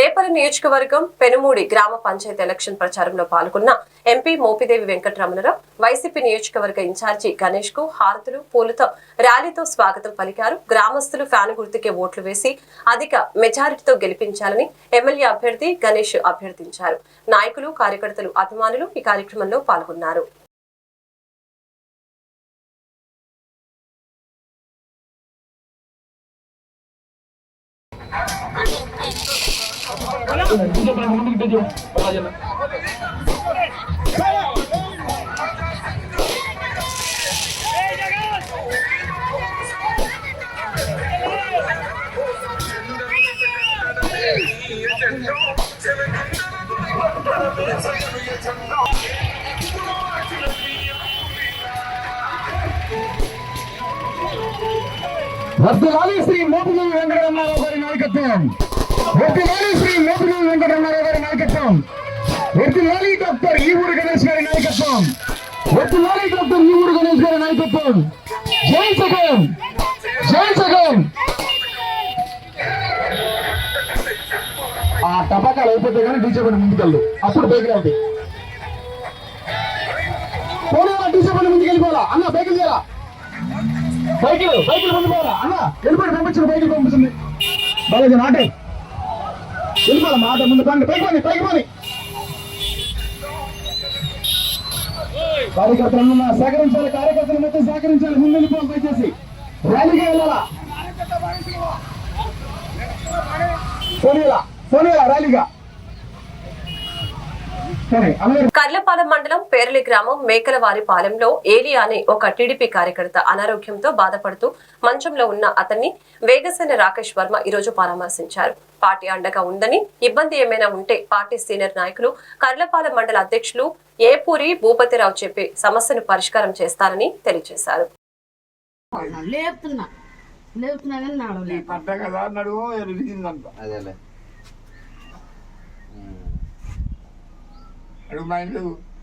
రేపల నియోజకవర్గం పెనుమూడి గ్రామ పంచాయతీ ఎలక్షన్ ప్రచారంలో పాల్గొన్న ఎంపీ మోపిదేవి వెంకటరమణరావు వైసీపీ నియోజకవర్గ ఇన్ఛార్జి గణేష్కు హారతులు పూలతో ర్యాలీతో స్వాగతం పలికారు. గ్రామస్తులు ఫ్యాన్ గుర్తుకే ఓట్లు వేసి అధిక మెజారిటీతో గెలిపించాలని ఎమ్మెల్యే అభ్యర్థి గణేష్ అభ్యర్థించారు. నాయకులు కార్యకర్తలు అభిమానులు ఈ కార్యక్రమంలో పాల్గొన్నారు. వర్ధిల్లాలి శ్రీ మోపిదేవి వెంకటరమణారావు గారి నాయకత్వం వర్ధిల్లాలి శ్రీ మోపిదేవి వెంకటరమారావు గారి నాయకత్వం. వర్ధిల్లాలి డాక్టర్ ఈవూరు గణేష్ గారి నాయకత్వం. వర్ధిల్లాలి డాక్టర్ ఈవూరు గణేష్ గారి నాయకత్వం. జై సగం జై సగం ఆ టపాకాలు అయిపోతే కానీ డీజే పని ముందుకెళ్ళు. అప్పుడు బైక్ అవుతాయి. పోనీ డీజే పని ముందుకు వెళ్ళిపోవాలా అన్న బైకులు చేయాలా బైకులు బైకులు పంపిపోవాలా అన్న వెళ్ళిపోయి పంపించిన బైకులు పంపిస్తుంది. బాలాజీ నాటే. వెళ్ళిపోరా మాట ముందు పండి పైకి పోని పైకి పోని. కార్యకర్తలను ఉన్నా, సహకరించాలి కార్యకర్తలు మొత్తం సహకరించాలి ముందు వెళ్ళిపోవాలి దయచేసి. ర్యాలీకి వెళ్ళాలా? పోనీలా పోనీలా ర్యాలీగా? కర్లపాలెం మండలం పేర్లి గ్రామం మేకలవారి పాలెంలో ఏలియా అనే ఒక టీడీపీ కార్యకర్త అనారోగ్యంతో బాధపడుతూ మంచంలో ఉన్న అతన్ని వేగసేన రాకేష్ వర్మ ఈరోజు పరామర్శించారు. పార్టీ అండగా ఉందని ఇబ్బంది ఏమైనా ఉంటే పార్టీ సీనియర్ నాయకులు కర్లపాలెం మండల అధ్యక్షులు ఏపూరి భూపతిరావు చెప్పి సమస్యను పరిష్కారం చేస్తారని తెలియజేశారు.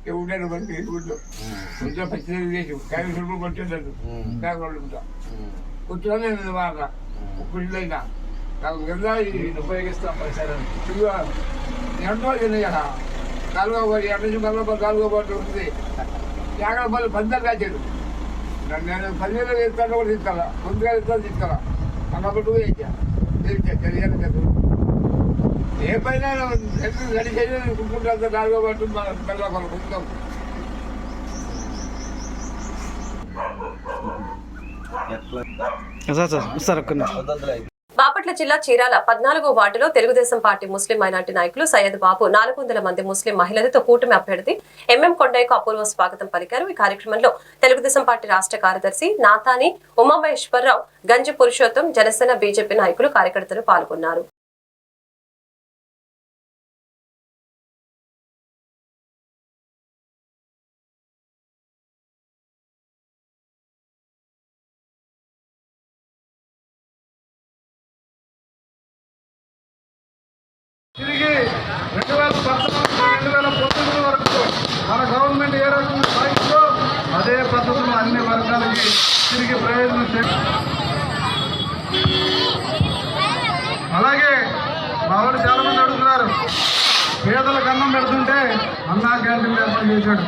ఎవడాడు మనకి కొంచెం చేసి కాయ కాకుండా మాట ఇప్పుడు కదా ఉపయోగిస్తాం ఇదిగో ఎంతో కదా నాలుగో ఎక్కడ నుంచి మళ్ళీ నాలుగో ఉంటుంది. యాగడ మళ్ళీ పందరు రాచాడు నేను పదివేలు ఇస్తాను కూడా తీసుకోవాలా ముందుగా ఇస్తాను తీసుకోవాలా అన్నప్పుడు తెలియదు కదా ఏ పైన రెడీ కుంటుంటే నాలుగో పాటు మన పిల్ల సార్ సార్ సార్ ఒక్క బాపట్ల జిల్లా చీరాల పద్నాలుగో వార్డులో తెలుగుదేశం పార్టీ ముస్లిం మైనార్టీ నాయకులు సయ్యద్ బాబు నాలుగు వందల మంది ముస్లిం మహిళలతో కూటమి అభ్యర్థి ఎంఎం కొండయ్యకు అపూర్వ స్వాగతం పలికారు. ఈ కార్యక్రమంలో తెలుగుదేశం పార్టీ రాష్ట్ర కార్యదర్శి నాతాని ఉమామహేశ్వరరావు గంజి పురుషోత్తం జనసేన బీజేపీ నాయకులు కార్యకర్తలు పాల్గొన్నారు. తిరిగి రెండు వేల పద్నాలుగు రెండు వేల పంతొమ్మిది వరకు మన గవర్నమెంట్ ఏ రకంగా సాగిస్తుందో అదే పద్ధతిలో అన్ని వర్గాలకి తిరిగి ప్రయోజనం చే అలాగే మా వాళ్ళు చాలా మంది అడుగుతున్నారు. పేదలకు అన్నం పెడుతుంటే అన్నా క్యాంటీన్ ఏర్పాటు చేశాడు.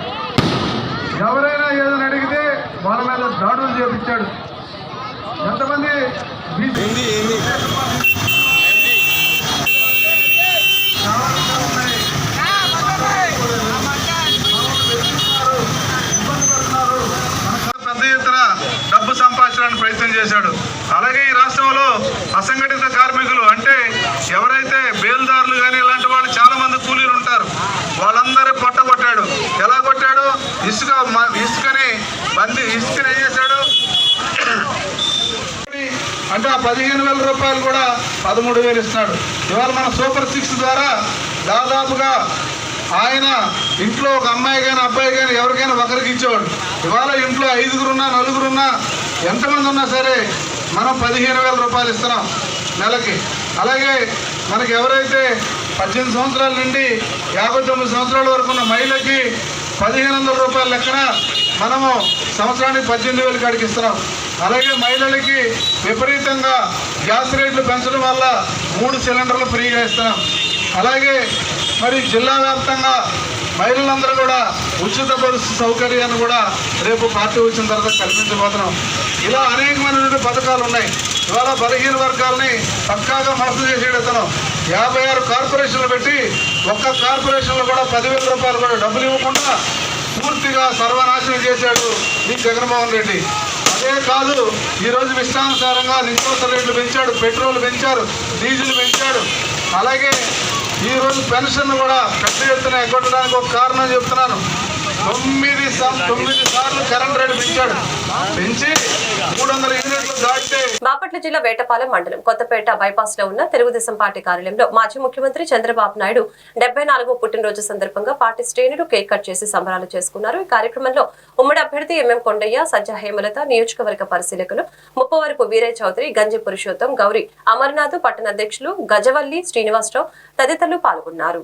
ఎవరైనా ఏదైనా అడిగితే వాళ్ళ మీద దాడులు చేపించాడు. ఎంతమంది బీసీ చాలా రకాలు ఉన్నాయి. పెద్ద ఎత్తున డబ్బు సంపాదించడానికి ప్రయత్నం చేశాడు అలాగే ఈ రాష్ట్రంలో అసంఘటిత కార్మికులు అంటే ఎవరైతే బేల్దారులు కానీ ఇలాంటి వాళ్ళు చాలా మంది కూలీలు ఉంటారు వాళ్ళందరూ పొట్ట కొట్టాడు ఎలా కొట్టాడు ఇసుక మ- ఇసుకని బంది ఇసుకని ఏం చేశాడు అంటే ఆ పదిహేను వేల రూపాయలు కూడా పదమూడు వేలు ఇస్తున్నాడు. ఇవాళ మన సూపర్ సిక్స్ ద్వారా దాదాపుగా ఆయన ఇంట్లో ఒక అమ్మాయి కానీ అబ్బాయి కానీ ఎవరికైనా ఒకరికి ఇచ్చేవాడు. ఇవాళ ఇంట్లో ఐదుగురున్నా నలుగురున్నా ఎంతమంది ఉన్నా సరే మనం పదిహేను వేల రూపాయలు ఇస్తున్నాం నెలకి. అలాగే మనకి ఎవరైతే పద్దెనిమిది సంవత్సరాల నుండి యాభై తొమ్మిది సంవత్సరాల వరకు ఉన్న మహిళకి పదిహేను వందల రూపాయల లెక్కన మనము సంవత్సరానికి పద్దెనిమిది వేలు కాడికి ఇస్తున్నాం. అలాగే మహిళలకి విపరీతంగా గ్యాస్ రేట్లు పెంచడం వల్ల మూడు సిలిండర్లు ఫ్రీగా ఇస్తున్నాం. అలాగే మరి జిల్లా వ్యాప్తంగా మహిళలందరూ కూడా ఉచిత బస్సు సౌకర్యాన్ని కూడా రేపు పార్టీ వచ్చిన తర్వాత కల్పించబోతున్నాం. ఇలా అనేకమైనటువంటి పథకాలు ఉన్నాయి. ఇవాళ బలహీన వర్గాలని పక్కాగా మోసం చేసేటతను యాభై ఆరు కార్పొరేషన్లు పెట్టి ఒక్క కార్పొరేషన్లో కూడా పదివేల రూపాయలు కూడా డబ్బులు ఇవ్వకుండా పూర్తిగా సర్వనాశనం చేశాడు ఈ జగన్మోహన్ రెడ్డి. అదే కాదు. ఈరోజు ఇష్టానుసారంగా నిత్యావసర రేట్లు పెంచాడు పెట్రోల్ పెంచారు డీజిల్ పెంచాడు. అలాగే ఈరోజు పెన్షన్ కూడా పెద్ద ఎత్తున ఎగ్గొట్టడానికి ఒక కారణం చెప్తున్నాను. తొమ్మిది తొమ్మిది సార్లు కరెంట్ రేటు పెంచాడు. పెంచి మూడు వందల యూనిట్లు దాటితే బాపట్ల జిల్లా వేటపాలెం మండలం కొత్తపేట బైపాస్లో ఉన్న తెలుగుదేశం పార్టీ కార్యాలయంలో మాజీ ముఖ్యమంత్రి చంద్రబాబు నాయుడు డెబ్బై నాలుగో పుట్టినరోజు సందర్భంగా పార్టీ శ్రేణులు కేక్ కట్ చేసి సంబరాలు చేసుకున్నారు. ఈ కార్యక్రమంలో ఉమ్మడి అభ్యర్థి ఎంఎం కొండయ్య సజ్జ హేమలత నియోజకవర్గ పరిశీలకులు ముప్పవరపు వీరయ్య చౌదరి గంజి పురుషోత్తం గౌరి అమర్నాథ్ పట్టణ అధ్యక్షులు గజవల్లి శ్రీనివాసరావు తదితరులు పాల్గొన్నారు.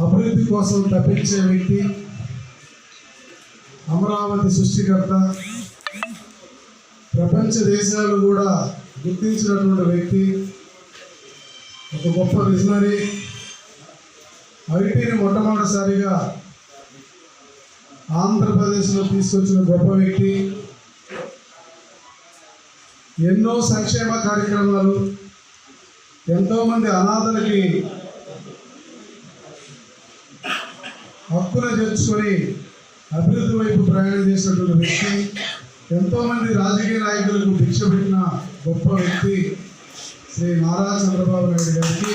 అభివృద్ధి కోసం తప్పించే వ్యక్తి అమరావతి సృష్టికర్త ప్రపంచ దేశాలు కూడా గుర్తించినటువంటి వ్యక్తి ఒక గొప్ప విజనరీ ఐటీని మొట్టమొదటిసారిగా ఆంధ్రప్రదేశ్లో తీసుకొచ్చిన గొప్ప వ్యక్తి. ఎన్నో సంక్షేమ కార్యక్రమాలు ఎంతోమంది అనాథలకి హక్కున చేర్చుకొని అభివృద్ధి వైపు ప్రయాణం చేసినటువంటి వ్యక్తి ఎంతోమంది రాజకీయ నాయకులకు భిక్ష పెట్టిన గొప్ప వ్యక్తి శ్రీ నారా చంద్రబాబు నాయుడు గారికి.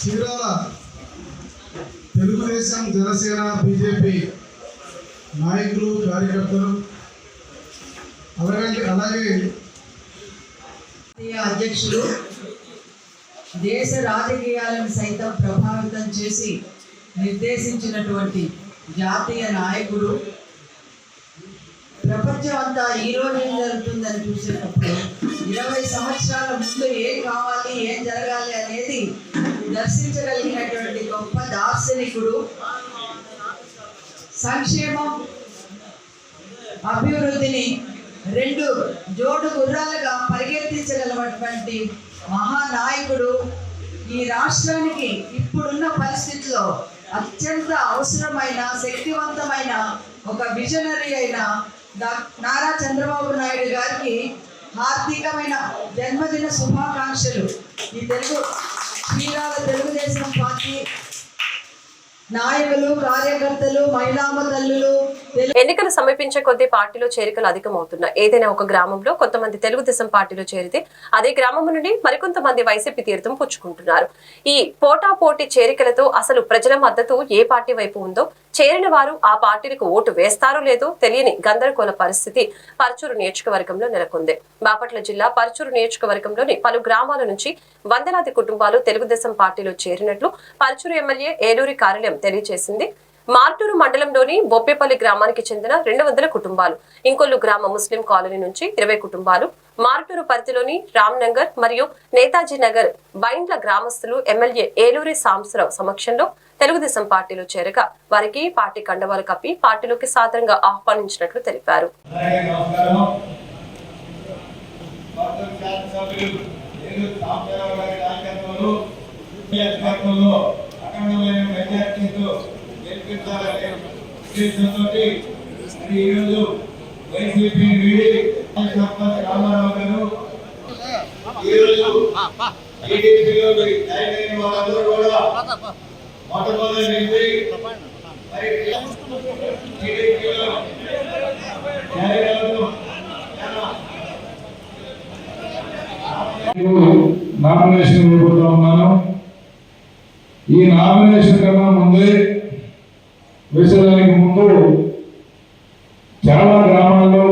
చీరాల తెలుగుదేశం జనసేన బీజేపీ నాయకులు కార్యకర్తలు అలాగే అలాగే అధ్యక్షులు దేశ రాజకీయాలను సైతం ప్రభావితం చేసి నిర్దేశించినటువంటి జాతీయ నాయకుడు. ప్రపంచం అంతా ఈ రోజు ఏం జరుగుతుందని చూసేటప్పుడు ఇరవై సంవత్సరాల ముందు ఏం కావాలి ఏం జరగాలి అనేది దర్శించగలిగినటువంటి గొప్ప దార్శనికుడు. సంక్షేమం అభివృద్ధిని రెండు జోడు గుర్రాలుగా పరిగెత్తించగలటువంటి మహానాయకుడు ఈ రాష్ట్రానికి ఇప్పుడున్న పరిస్థితిలో అత్యంత అవసరమైన శక్తివంతమైన ఒక విజనరీ అయిన నారా చంద్రబాబు నాయుడు గారికి హార్దికమైన జన్మదిన శుభాకాంక్షలు. ఈ తెలుగు శ్రీరాల తెలుగుదేశం పార్టీ నాయకులు కార్యకర్తలు మహిళామ తల్లులు ఎన్నికలు సమీపించే కొద్దీ పార్టీలో చేరికలు అధికమవుతున్నాయి. ఏదైనా ఒక గ్రామంలో కొంతమంది తెలుగుదేశం పార్టీలో చేరితే అదే గ్రామం నుండి మరికొంతమంది వైసీపీ తీర్థం పుచ్చుకుంటున్నారు. ఈ పోటాపోటీ చేరికలతో అసలు ప్రజల మద్దతు ఏ పార్టీ వైపు ఉందో చేరిన వారు ఆ పార్టీలకు ఓటు వేస్తారో లేదో తెలియని గందరగోళ పరిస్థితి పరచూరు నియోజకవర్గంలో నెలకొంది. బాపట్ల జిల్లా పరచూరు నియోజకవర్గంలోని పలు గ్రామాల నుంచి వందలాది కుటుంబాలు తెలుగుదేశం పార్టీలో చేరినట్లు పరచూరు ఎమ్మెల్యే ఏలూరి కార్యాలయం తెలియజేసింది. మార్టూరు మండలంలోని బొప్పేపల్లి గ్రామానికి చెందిన రెండు వందల కుటుంబాలు ఇంకొల్లు గ్రామ ముస్లిం కాలనీ నుంచి ఇరవై కుటుంబాలు మార్టూరు పరిధిలోని రామ్నగర్ మరియు నేతాజీ నగర్ బైండ్ల గ్రామస్తులు ఎమ్మెల్యే ఏలూరి సాంబశివరావు సమక్షంలో తెలుగుదేశం పార్టీలో చేరగా వారికి పార్టీ కండవాలు కప్పి పార్టీలోకి సాదరంగా ఆహ్వానించినట్లు తెలిపారు. ఈ మరి ఈరోజు వైసీపీ వీడి రామారావు గారు ఈరోజు టీడీపీలో జాయిన్ అయిన వాళ్ళందరూ కూడా మొట్టమొదటి నుంచి నామినేషన్ ఇవ్వబోతా ఉన్నాను. ఈ నామినేషన్ కన్నా ముందే వేసేదానికి ముందు చాలా గ్రామాల్లో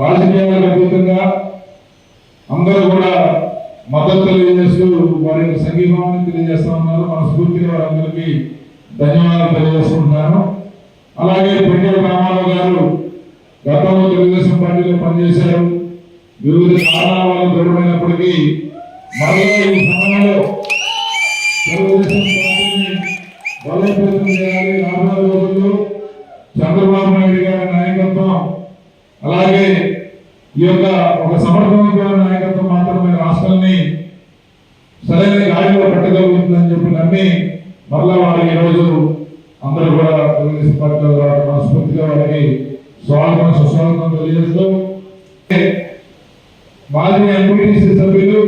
రాజకీయాలకు అతీతంగా అందరూ కూడా మద్దతు తెలియజేస్తూ వారి యొక్క సంఘీభావాన్ని తెలియజేస్తా ఉన్నారు వారందరికీ ధన్యవాదాలు తెలియజేసుకుంటున్నాను. అలాగే పెండల రామారావు గారు గతంలో తెలుగుదేశం పార్టీలో పనిచేశారు. వివిధ కారణాల వల్ల దూరమైనప్పటికీ మరలా ఈ సమయంలో తెలుగుదేశం పార్టీని బలోపేతం చేయాలి. రాబోయే రోజుల్లో చంద్రబాబు నాయుడు గారి నాయకత్వం అలాగే ఈ యొక్క ఒక సమర్థవంతమైన నాయకత్వం మాత్రమే రాష్ట్రాన్ని పట్టగలుగుతుందని చెప్పి నమ్మి మరలా వారు ఈరోజు అందరూ కూడా తెలుగుదేశం పార్టీలో మనస్ఫూర్తిగా వారికి స్వాగతం సుస్వాగతం తెలియజేస్తూ మాజీ ఎంపీటీసీ సభ్యులు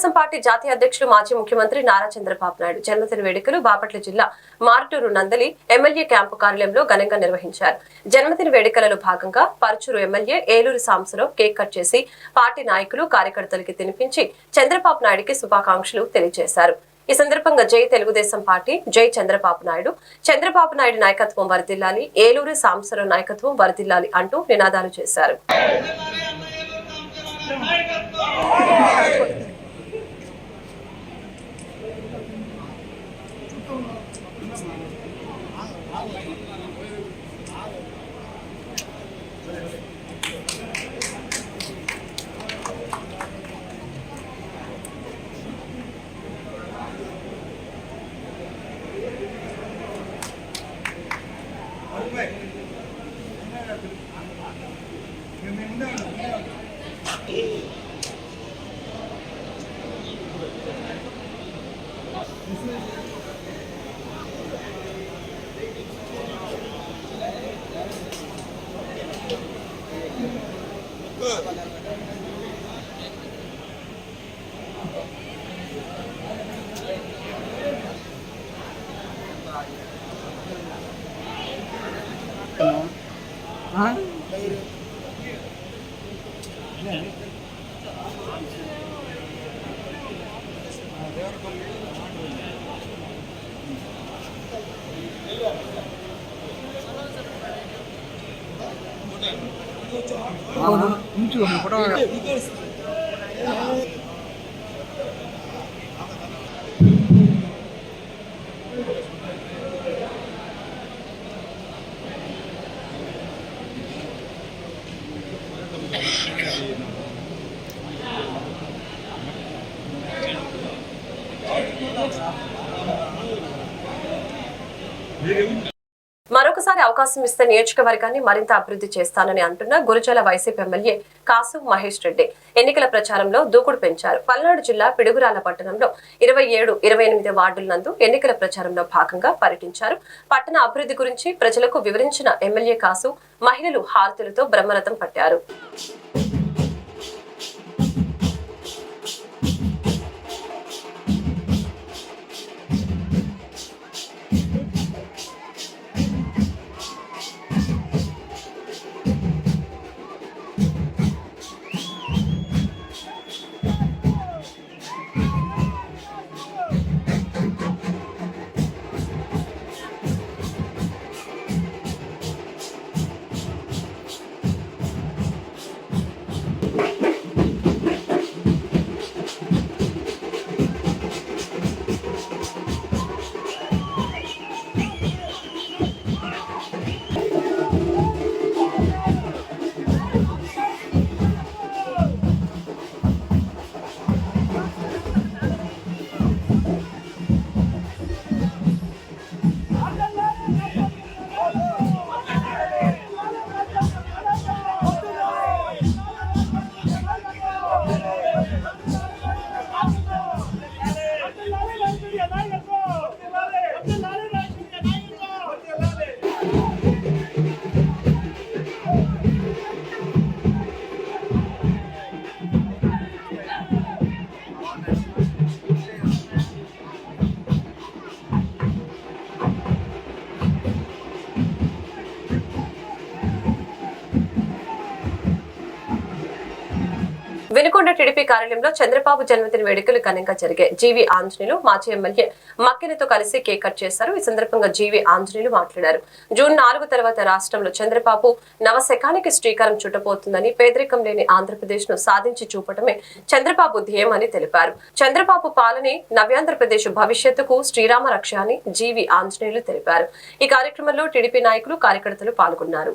తెలుగుదేశం పార్టీ జాతీయ అధ్యక్షులు మాజీ ముఖ్యమంత్రి నారా చంద్రబాబు నాయుడు జన్మదిన వేడుకలు బాపట్ల జిల్లా మార్టూరు నందలి ఎమ్మెల్యే క్యాంపు కార్యాలయంలో ఘనంగా నిర్వహించారు. జన్మదిన వేడుకలలో భాగంగా Paruchuru MLA Eluru Samsarao cake cut చేసి పార్టీ నాయకులు కార్యకర్తలకి తినిపించి చంద్రబాబు నాయుడికి శుభాకాంక్షలు తెలియజేశారు. ఈ సందర్భంగా జై తెలుగుదేశం పార్టీ జై చంద్రబాబు నాయుడు. చంద్రబాబు నాయుడు నాయకత్వం వరదిల్లాలి ఏలూరు సాంసరావు నాయకత్వం వరదిల్లాలి అంటూ నినాదాలు చేశారు. Yeah. 아, 엄청 뭐라 మరొకసారి అవకాశం ఇస్తే నియోజకవర్గాన్ని మరింత అభివృద్ధి చేస్తానని అంటున్న గురుజల వైసీపీ ఎమ్మెల్యే కాసు మహేష్ రెడ్డి. ఎన్నికల ప్రచారంలో దూకుడు పెంచారు. పల్నాడు జిల్లా పిడుగురాల పట్టణంలో ఇరవై ఏడు ఇరవై ఎనిమిది వార్డుల నందు ఎన్నికల ప్రచారంలో భాగంగా పర్యటించారు. పట్టణ అభివృద్ధి గురించి ప్రజలకు వివరించిన ఎమ్మెల్యే కాసు మహిళలు హారతులతో బ్రహ్మరథం పట్టారు. వినుకొండ టీడీపీ కార్యాలయంలో చంద్రబాబు జన్మదిన వేడుకలు ఘనంగా జరిగాయి. జీవి ఆంజనేయులు మాజీ ఎమ్మెల్యే మక్కినతో కలిసి కేక్ కట్ చేశారు. ఈ సందర్భంగా జీవి ఆంజనేయులు మాట్లాడారు. జూన్ నాలుగు తర్వాత రాష్ట్రంలో చంద్రబాబు నవశకానికి శ్రీకారం చుట్టబోతుందని పేదరికం లేని ఆంధ్రప్రదేశ్ను సాధించి చూపటమే చంద్రబాబు ధ్యేయమని తెలిపారు. చంద్రబాబు పాలనే నవ్యాంధ్రప్రదేశ్ భవిష్యత్తుకు శ్రీరామ రక్ష అని జీవి ఆంజనేయులు తెలిపారు. ఈ కార్యక్రమంలో టీడీపీ నాయకులు కార్యకర్తలు పాల్గొన్నారు.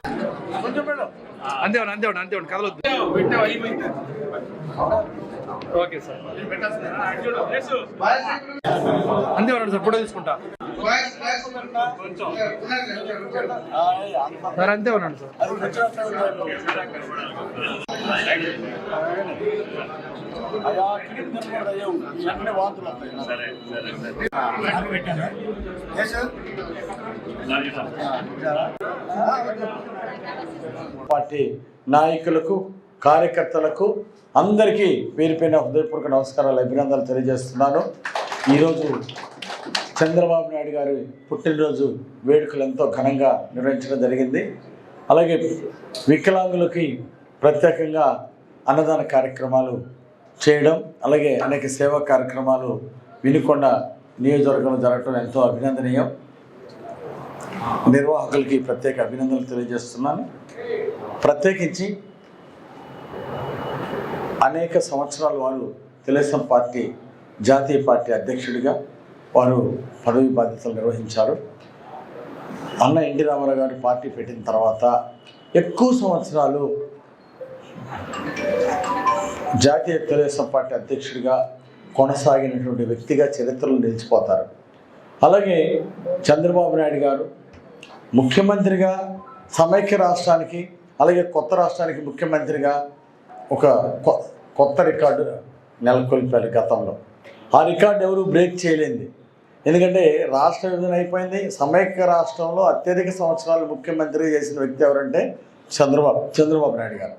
అంతేవాడు అంతేవాడు అంతేవాడు కదలొద్దు. Okay sir. అంతేవాడు సార్ ఫోటో తీసుకుంటా. సార్ అంతే ఉన్నాడు సార్ పార్టీ నాయకులకు కార్యకర్తలకు అందరికీ పేరు పైన హృదయపూర్వక నమస్కారాలు అభినందనలు తెలియజేస్తున్నాను. ఈరోజు చంద్రబాబు నాయుడు గారి పుట్టినరోజు వేడుకలు ఎంతో ఘనంగా నిర్వహించడం జరిగింది. అలాగే వికలాంగులకి ప్రత్యేకంగా అన్నదాన కార్యక్రమాలు చేయడం అలాగే అనేక సేవా కార్యక్రమాలు వినుకొండ నియోజకవర్గంలో జరగడం ఎంతో అభినందనీయం. నిర్వాహకులకి ప్రత్యేక అభినందనలు తెలియజేస్తున్నాను. ప్రత్యేకించి అనేక సంవత్సరాలు వారు తెలుగుదేశం పార్టీ జాతీయ పార్టీ అధ్యక్షుడిగా వారు పదవి బాధ్యతలు నిర్వహించారు. అన్న ఎన్టీ రామారావు గారు పార్టీ పెట్టిన తర్వాత ఎక్కువ సంవత్సరాలు జాతీయ తెలుగుదేశం పార్టీ అధ్యక్షుడిగా కొనసాగినటువంటి వ్యక్తిగా చరిత్రలో నిలిచిపోతారు. అలాగే చంద్రబాబు నాయుడు గారు ముఖ్యమంత్రిగా సమైక్య రాష్ట్రానికి అలాగే కొత్త రాష్ట్రానికి ముఖ్యమంత్రిగా ఒక కొ- కొత్త రికార్డు నెలకొల్పారు గతంలో. ఆ రికార్డు ఎవరు బ్రేక్ చేయలేంది. ఎందుకంటే రాష్ట్ర విభజన అయిపోయింది. సమైక్య రాష్ట్రంలో అత్యధిక సంవత్సరాలు ముఖ్యమంత్రి చేసిన వ్యక్తి ఎవరంటే చంద్రబాబు చంద్రబాబు నాయుడు గారు.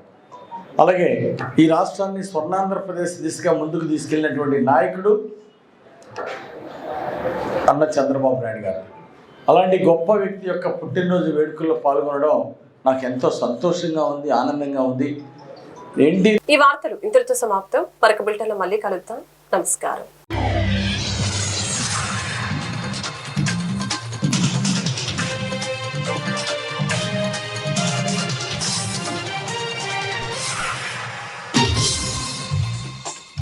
అలాగే ఈ రాష్ట్రాన్ని స్వర్ణాంధ్రప్రదేశ్ దిశగా ముందుకు తీసుకెళ్ళినటువంటి నాయకుడు అన్న చంద్రబాబు నాయుడు గారు. అలాంటి గొప్ప వ్యక్తి యొక్క పుట్టినరోజు వేడుకల్లో పాల్గొనడం నాకు ఎంతో సంతోషంగా ఉంది ఆనందంగా ఉంది. ఏంటి ఈ వార్తలు ఇంతటితో సమాప్తం. మరొక బులెటిన్లో మళ్ళీ కలుద్దాం. నమస్కారం.